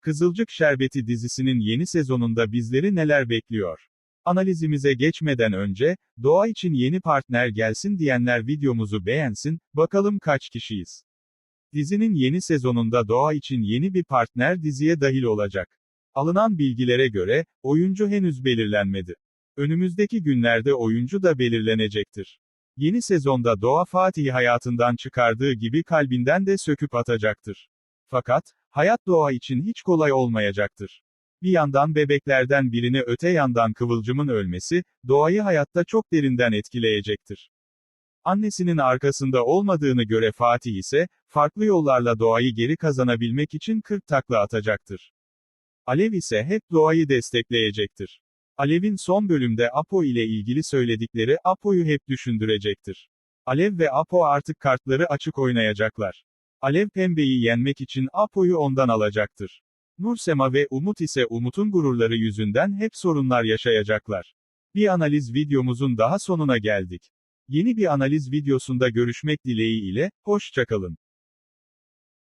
Kızılcık Şerbeti dizisinin yeni sezonunda bizleri neler bekliyor? Analizimize geçmeden önce, Doğa için yeni partner gelsin diyenler videomuzu beğensin, bakalım kaç kişiyiz? Dizinin yeni sezonunda Doğa için yeni bir partner diziye dahil olacak. Alınan bilgilere göre, oyuncu henüz belirlenmedi. Önümüzdeki günlerde oyuncu da belirlenecektir. Yeni sezonda Doğa Fatih'i hayatından çıkardığı gibi kalbinden de söküp atacaktır. Fakat, hayat Doğa için hiç kolay olmayacaktır. Bir yandan bebeklerden birini öte yandan Kıvılcım'ın ölmesi, Doğa'yı hayatta çok derinden etkileyecektir. Annesinin arkasında olmadığını göre Fatih ise, farklı yollarla Doğa'yı geri kazanabilmek için 40 takla atacaktır. Alev ise hep Doğa'yı destekleyecektir. Alev'in son bölümde Apo ile ilgili söyledikleri Apo'yu hep düşündürecektir. Alev ve Apo artık kartları açık oynayacaklar. Alev pembeyi yenmek için Apo'yu ondan alacaktır. Nursema ve Umut ise Umut'un gururları yüzünden hep sorunlar yaşayacaklar. Bir analiz videomuzun daha sonuna geldik. Yeni bir analiz videosunda görüşmek dileğiyle, hoşçakalın.